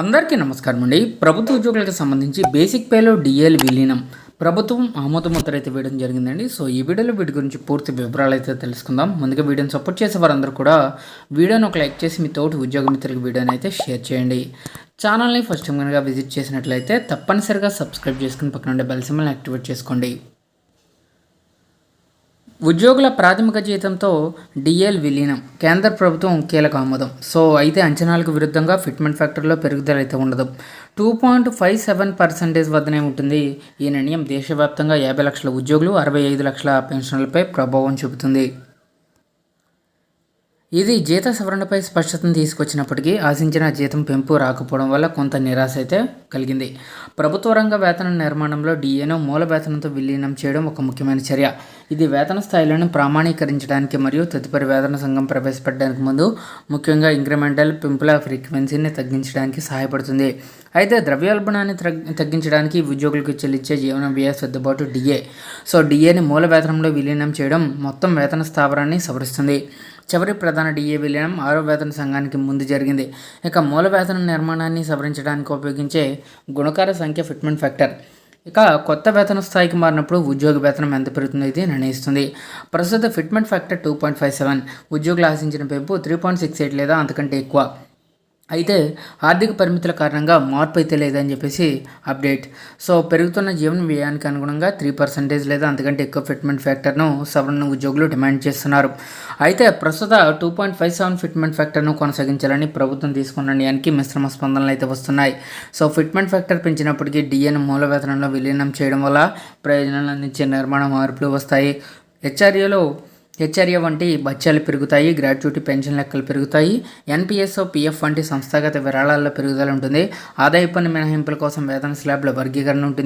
అందరికీ నమస్కారం అండి. ప్రభుత్వ ఉద్యోగులకు సంబంధించి బేసిక్ పేలో డిఎల్ విలీనం. ప్రభుత్వం ఆమోద ముద్ర అయితే వేయడం జరిగిందండి. సో ఈ వీడియోలో వీటి గురించి పూర్తి వివరాలు అయితే తెలుసుకుందాం. ముందుగా వీడియోని సపోర్ట్ చేసే వారందరూ కూడా వీడియోని ఒక లైక్ చేసి మీ తోటి ఉద్యోగ మిత్రులకు వీడియోని అయితే షేర్ చేయండి. ఛానల్ని ఫస్ట్ టైం కనుక విజిట్ చేసినట్లయితే తప్పనిసరిగా సబ్స్క్రైబ్ చేసుకుని పక్కన ఉండే బెల్సిమల్ని యాక్టివేట్ చేసుకోండి. ఉద్యోగుల ప్రాథమిక జీతంతో డిఎల్ విలీనం కేంద్ర ప్రభుత్వం కీలక ఆమోదం. సో అయితే అంచనాలకు విరుద్ధంగా ఫిట్మెంట్ ఫ్యాక్టర్లో పెరుగుదల అయితే ఉండదు. Two point five seven percentage వద్దనే ఉంటుంది. ఈ నిర్ణయం దేశవ్యాప్తంగా యాభై లక్షల ఉద్యోగులు అరవై ఐదు లక్షల పెన్షన్లపై ప్రభావం చూపుతుంది. ఇది జీత సవరణపై స్పష్టతను తీసుకొచ్చినప్పటికీ ఆశించిన జీతం పెంపు రాకపోవడం వల్ల కొంత నిరాశ అయితే కలిగింది. ప్రభుత్వ రంగ వేతన నిర్మాణంలో డిఏను మూల వేతనంతో విలీనం చేయడం ఒక ముఖ్యమైన చర్య. ఇది వేతన స్థాయిలను ప్రామాణీకరించడానికి మరియు తదుపరి వేతన సంఘం ప్రవేశపెట్టడానికి ముందు ముఖ్యంగా ఇంక్రిమెంటల్ పెంపుల ఫ్రీక్వెన్సీని తగ్గించడానికి సహాయపడుతుంది. అయితే ద్రవ్యోల్బణాన్ని తగ్గించడానికి ఉద్యోగులకు చెల్లించే జీవన వ్యయ సర్దుబాటు డిఏ. సో డిఏని మూల వేతనంలో విలీనం చేయడం మొత్తం వేతన స్థావరాన్ని సవరిస్తుంది. చివరి ప్రధాన డిఏ విలీనం ఆరో వేతన సంఘానికి ముందు జరిగింది. ఇక మూల వేతన నిర్మాణాన్ని సవరించడానికి ఉపయోగించే గుణకార సంఖ్య ఫిట్మెంట్ ఫ్యాక్టర్. ఇక కొత్త వేతన స్థాయికి మారినప్పుడు ఉద్యోగ వేతనం ఎంత పెరుగుతుందో ఇది నిర్ణయిస్తుంది. ప్రస్తుత fitment factor two point five seven. ఉద్యోగులు ఆశించిన పెంపు త్రీ పాయింట్ సిక్స్ ఎయిట్ లేదా అంతకంటే ఎక్కువ. అయితే ఆర్థిక పరిమితుల కారణంగా మార్పు అయితే లేదని చెప్పేసి అప్డేట్. సో పెరుగుతున్న జీవన వ్యయానికి అనుగుణంగా త్రీ పర్సెంటేజ్ లేదా అంతకంటే ఎక్కువ ఫిట్మెంట్ ఫ్యాక్టర్ను సవరణ ఉద్యోగులు డిమాండ్ చేస్తున్నారు. అయితే ప్రస్తుత two point five seven fitment ఫ్యాక్టర్ను కొనసాగించాలని ప్రభుత్వం తీసుకున్న నిర్ణయానికి మిశ్రమ స్పందనలు అయితే వస్తున్నాయి. సో ఫిట్మెంట్ ఫ్యాక్టర్ పెంచినప్పటికీ డిఎన్ మూల వేతనంలో విలీనం చేయడం వల్ల ప్రయోజనాలు అందించే నిర్మాణ మార్పులు వస్తాయి. హెచ్ఆర్ఏలో హెచ్ఆర్ఏ వంటి బత్యాలు పెరుగుతాయి గ్రాట్యుటీ పెన్షన్ లెక్కలు పెరుగుతాయి ఎన్పిఎస్ పిఎఫ్ వంటి సంస్థాగత విరాళాల్లో పెరుగుదల ఉంటుంది. ఆదాయ పన్ను మినహాయింపుల కోసం వేతన స్లాబ్ల వర్గీకరణ ఉంటుంది.